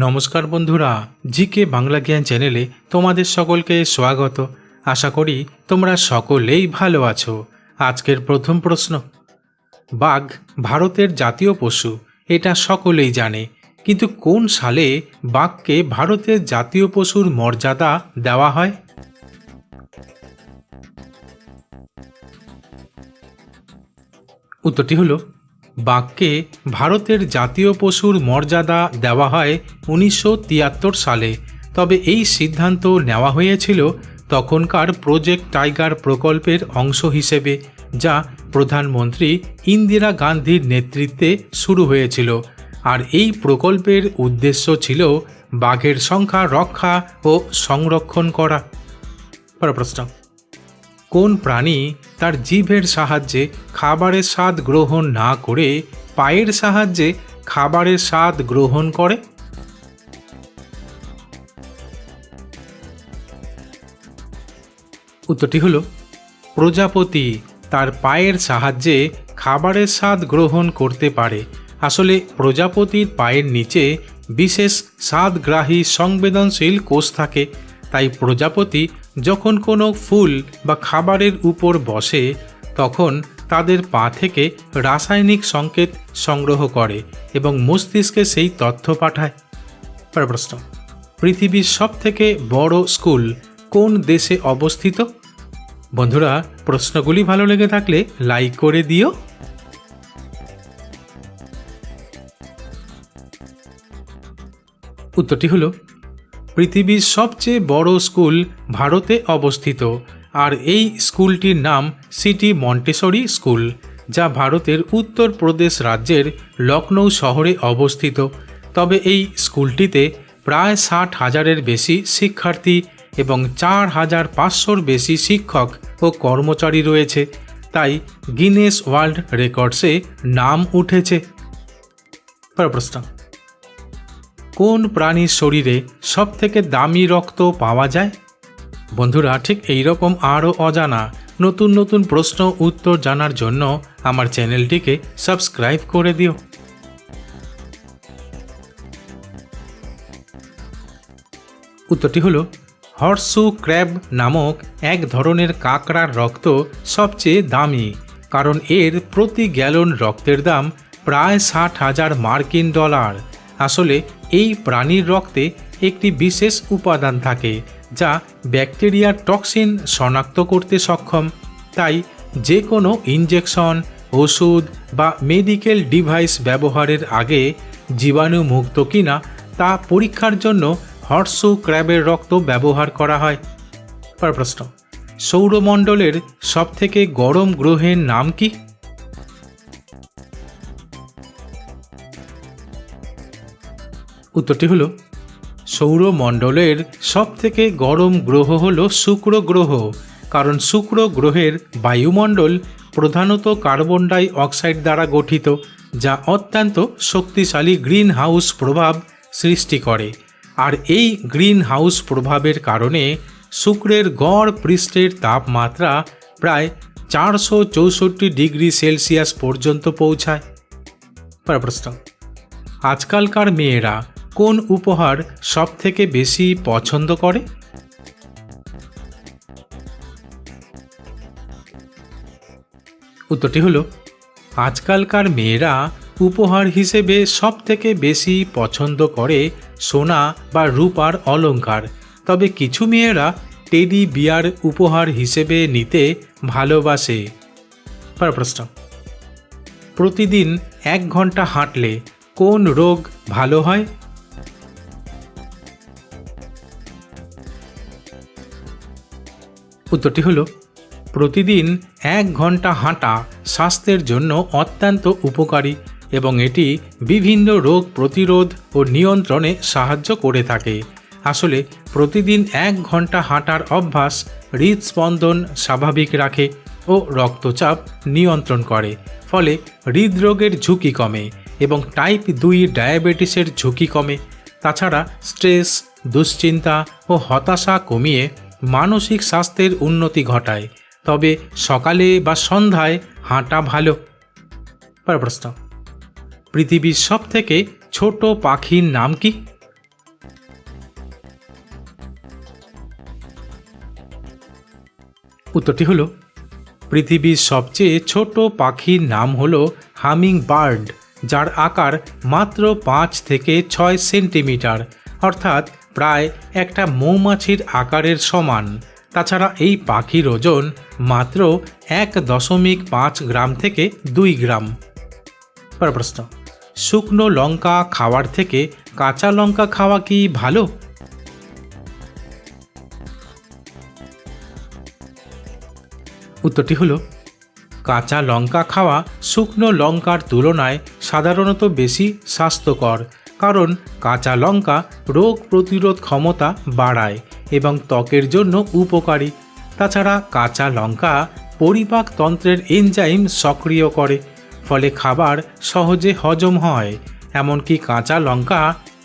নমস্কার বন্ধুরা, জিকে বাংলা জ্ঞান চ্যানেলে তোমাদের সকলকে স্বাগত। আশা করি তোমরা সকলেই ভালো আছো। আজকের প্রথম প্রশ্ন, বাঘ ভারতের জাতীয় পশু, এটা সকলেই জানে, কিন্তু কোন সালে বাঘকে ভারতের জাতীয় পশুর মর্যাদা দেওয়া হয়? উত্তরটি হলো বাঘকে ভারতের জাতীয় পশুর মর্যাদা দেওয়া হয় উনিশশো তিয়াত্তর সালে। তবে এই সিদ্ধান্ত নেওয়া হয়েছিল তখনকার প্রজেক্ট টাইগার প্রকল্পের অংশ হিসেবে, যা প্রধানমন্ত্রী ইন্দিরা গান্ধীর নেতৃত্বে শুরু হয়েছিল। আর এই প্রকল্পের উদ্দেশ্য ছিল বাঘের সংখ্যা রক্ষা ও সংরক্ষণ করা। প্রশ্ন। কোন প্রাণী তার জিভের সাহায্যে খাবারের স্বাদ গ্রহণ না করে পায়ের সাহায্যে খাবারের স্বাদ গ্রহণ করে? উত্তরটি হলো, প্রজাপতি তার পায়ের সাহায্যে খাবারের স্বাদ গ্রহণ করতে পারে। আসলে প্রজাপতির পায়ের নিচে বিশেষ স্বাদগ্রাহী সংবেদনশীল কোষ থাকে, তাই প্রজাপতি যখন কোনো ফুল বা খাবারের উপর বসে, তখন তাদের পা থেকে রাসায়নিক সংকেত সংগ্রহ করে এবং মস্তিষ্কে সেই তথ্য পাঠায়। প্রশ্ন, পৃথিবীর সবথেকে বড় স্কুল কোন দেশে অবস্থিত? বন্ধুরা, প্রশ্নগুলি ভালো লেগে থাকলে লাইক করে দিও। উত্তরটি হলো পৃথিবীর সবচেয়ে বড় স্কুল ভারতে অবস্থিত, আর এই স্কুলটির নাম সিটি মন্টেসরি স্কুল, যা ভারতের উত্তরপ্রদেশ রাজ্যের লখনৌ শহরে অবস্থিত। তবে এই স্কুলটিতে প্রায় ষাট হাজারের বেশি শিক্ষার্থী এবং চার হাজার পাঁচশোর বেশি শিক্ষক ও কর্মচারী রয়েছে। তাই গিনেস ওয়ার্ল্ড রেকর্ডসে নাম উঠেছে। প্রশ্ন। কোন প্রাণীর শরীরে সবথেকে দামি রক্ত পাওয়া যায়? বন্ধুরা, ঠিক এই রকম আরও অজানা নতুন নতুন প্রশ্ন উত্তর জানার জন্য আমার চ্যানেলটিকে সাবস্ক্রাইব করে দিও। উত্তরটি হলো, হর্সু ক্র্যাব নামক এক ধরনের কাঁকড়ার রক্ত সবচেয়ে দামি, কারণ এর প্রতি গ্যালন রক্তের দাম প্রায় ষাট হাজার মার্কিন ডলার। আসলে এই প্রাণীর রক্তে একটি বিশেষ উপাদান থাকে, যা ব্যাকটেরিয়ার টক্সিন শনাক্ত করতে সক্ষম। তাই যে কোনো ইনজেকশন, ওষুধ বা মেডিকেল ডিভাইস ব্যবহারের আগে জীবাণুমুক্ত কিনা তা পরীক্ষার জন্য হর্সু ক্র্যাবের রক্ত ব্যবহার করা হয়। পর প্রশ্ন, সৌরমণ্ডলের সবথেকে গরম গ্রহের নাম কি? উত্তরটি হলো, সৌরমণ্ডলের সবথেকে গরম গ্রহ হল শুক্র গ্রহ, কারণ শুক্র গ্রহের বায়ুমণ্ডল প্রধানত কার্বন ডাই অক্সাইড দ্বারা গঠিত, যা অত্যন্ত শক্তিশালী গ্রিন হাউস প্রভাব সৃষ্টি করে। আর এই গ্রিন হাউস প্রভাবের কারণে শুক্রের গড় পৃষ্ঠের তাপমাত্রা প্রায় চারশো চৌষট্টি ডিগ্রি সেলসিয়াস পর্যন্ত পৌঁছায়। প্রশ্ন, আজকালকার মেয়েরা কোন উপহার সবথেকে বেশি পছন্দ করে? উত্তরটি হলো, আজকালকার মেয়েরা উপহার হিসেবে সবথেকে বেশি পছন্দ করে সোনা বা রূপার অলংকার। তবে কিছু মেয়েরা টেডি বিয়ার উপহার হিসেবে নিতে ভালোবাসে। প্রশ্ন, প্রতিদিন এক ঘণ্টা হাঁটলে কোন রোগ ভালো হয়? উত্তরটি হলো, প্রতিদিন এক ঘণ্টা হাঁটা স্বাস্থ্যের জন্য অত্যন্ত উপকারী এবং এটি বিভিন্ন রোগ প্রতিরোধ ও নিয়ন্ত্রণে সাহায্য করে থাকে। আসলে, প্রতিদিন এক ঘণ্টা হাঁটার অভ্যাস হৃদস্পন্দন স্বাভাবিক রাখে ও রক্তচাপ নিয়ন্ত্রণ করে, ফলে হৃদরোগের ঝুঁকি কমে এবং টাইপ দুই ডায়াবেটিসের ঝুঁকি কমে। তাছাড়া স্ট্রেস, দুশ্চিন্তা ও হতাশা কমিয়ে মানসিক স্বাস্থ্যের উন্নতি ঘটায়। তবে সকালে বা সন্ধ্যায় হাঁটা ভালো। প্রশ্ন। পৃথিবীর সবথেকে ছোট পাখির নাম কি? উত্তরটি হলো, পৃথিবীর সবচেয়ে ছোট পাখির নাম হলো হামিং বার্ড যার আকার মাত্র পাঁচ থেকে ছয় সেন্টিমিটার, অর্থাৎ প্রায় একটা মৌমাছির আকারের সমান। তাছাড়া এই পাখির ওজন মাত্র এক দশমিক পাঁচ গ্রাম থেকে দুই গ্রাম। প্রশ্ন, শুকনো লঙ্কা খাওয়ার থেকে কাঁচা লঙ্কা খাওয়া কি ভালো? উত্তরটি হলো, কাঁচা লঙ্কা খাওয়া শুকনো লঙ্কার তুলনায় সাধারণত বেশি স্বাস্থ্যকর। কারণ কাঁচা লঙ্কা রোগ প্রতিরোধ ক্ষমতা বাড়ায় এবং ত্বকের জন্য উপকারী। তাছাড়া কাঁচা লঙ্কা পরিপাক তন্ত্রের এনজাইম সক্রিয় করে, ফলে খাবার সহজে হজম হয়। এমনকি কাঁচা লঙ্কা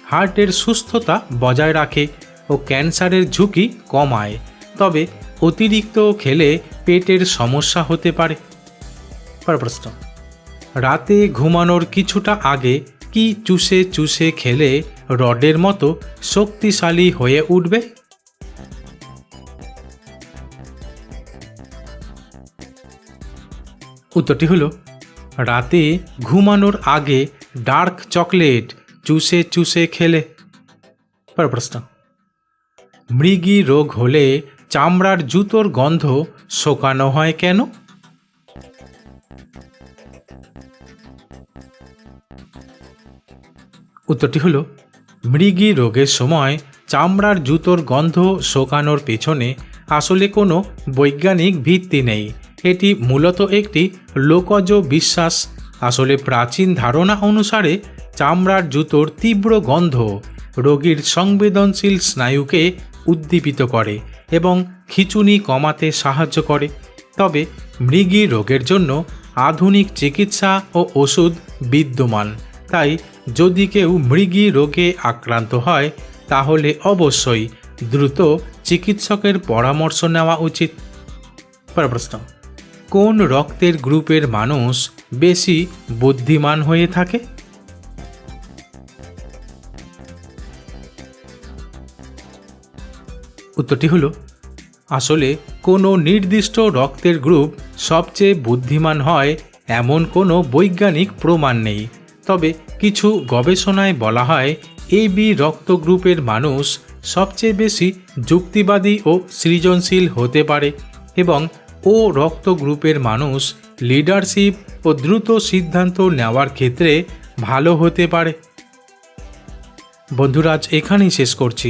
হার্টের সুস্থতা বজায় রাখে ও ক্যান্সারের ঝুঁকি কমায়। তবে অতিরিক্ত খেলে পেটের সমস্যা হতে পারে। প্রশ্ন। রাতে ঘুমানোর কিছুটা আগে কি চুষে চুষে খেলে রডের মতো শক্তিশালী হয়ে উঠবে? উত্তরটি হলো, রাতে ঘুমানোর আগে ডার্ক চকলেট চুষে চুষে খেলে। পরের প্রশ্ন, মৃগী রোগ হলে চামড়ার জুতোর গন্ধ শোকানো হয় কেন? উত্তরটি হলো, মৃগী রোগের সময় চামড়ার জুতোর গন্ধ শোকানোর পেছনে আসলে কোনো বৈজ্ঞানিক ভিত্তি নেই। এটি মূলত একটি লোকজ বিশ্বাস। আসলে প্রাচীন ধারণা অনুসারে চামড়ার জুতোর তীব্র গন্ধ রোগীর সংবেদনশীল স্নায়ুকে উদ্দীপিত করে এবং খিচুনি কমাতে সাহায্য করে। তবে মৃগী রোগের জন্য আধুনিক চিকিৎসা ও ওষুধ বিদ্যমান। তাই যদি কেউ মৃগী রোগে আক্রান্ত হয়, তাহলে অবশ্যই দ্রুত চিকিৎসকের পরামর্শ নেওয়া উচিত। প্রশ্ন কোন রক্তের গ্রুপের মানুষ বেশি বুদ্ধিমান হয়ে থাকে? উত্তরটি হলো, আসলে কোনো নির্দিষ্ট রক্তের গ্রুপ সবচেয়ে বুদ্ধিমান হয় এমন কোনো বৈজ্ঞানিক প্রমাণ নেই। তবে কিছু গবেষণায় বলা হয়, এ বি রক্ত গ্রুপের মানুষ সবচেয়ে বেশি যুক্তিবাদী ও সৃজনশীল হতে পারে এবং ও রক্ত গ্রুপের মানুষ লিডারশিপ ও দ্রুত সিদ্ধান্ত নেওয়ার ক্ষেত্রে ভালো হতে পারে। বন্ধুরা, আজ এখানেই শেষ করছি।